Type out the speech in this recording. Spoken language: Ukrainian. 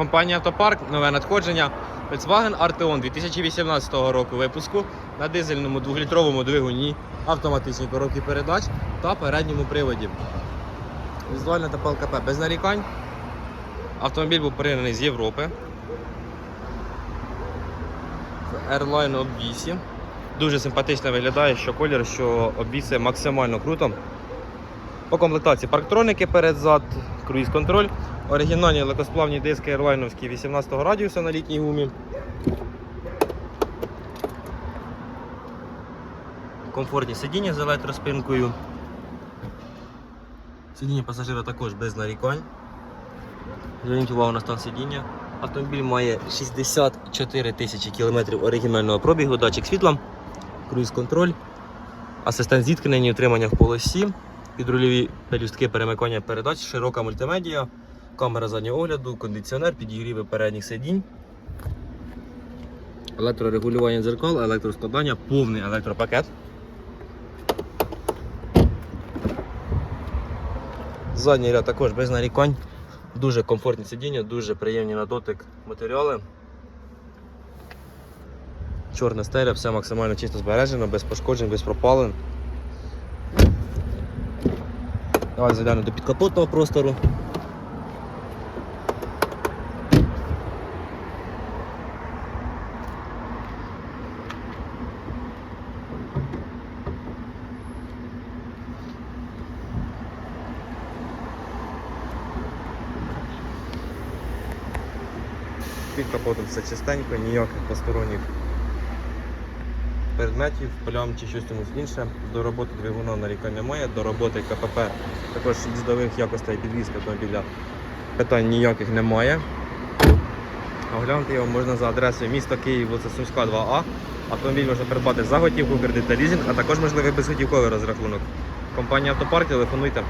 Компанія Автопарк, нове надходження. Volkswagen Arteon 2018 року випуску на дизельному 2-літровому двигуні, автоматичній коробці передач та передньому приводі. Візуальна та ПЛКП без нарікань. Автомобіль був пригнаний з Європи. Airline обвісі. Дуже симпатично виглядає, що колір, що обвіси максимально круто. По комплектації парктроники перед-зад, круїз-контроль. Оригінальні легкосплавні диски ерлайновські 18 радіуса на літній гумі. Комфортні сидіння з електроспинкою. Сидіння пасажира також без нарікань. Зверніть увагу на стан сидіння. Автомобіль має 64 тисячі кілометрів оригінального пробігу, датчик світла, круїз-контроль, асистент зіткнення і утримання в полосі, підрульові пелюстки перемикання передач, широка мультимедія, камера заднього огляду, кондиціонер, підігріви передніх сидінь, електрорегулювання дзеркал, електроскладання, повний електропакет. Задній ряд також без нарікань. Дуже комфортні сидіння, дуже приємні на дотик матеріали. Чорна стеля, все максимально чисто збережено, без пошкоджень, без пропалин. Давай заглянемо до підкапотного простору. Під капотом все чистенько, ніяких посторонніх предметів, плям чи щось тому інше. До роботи двигуна нарікань немає, до роботи КПП також їздових якостей підвізки автомобіля питань ніяких немає. Оглянути його можна за адресою міста Київ, вулиця Сумська 2А. Автомобіль можна придбати за готівку, кредит та лізинг, а також можливий безготівковий розрахунок. Компанія Автопарк, телефонуйте.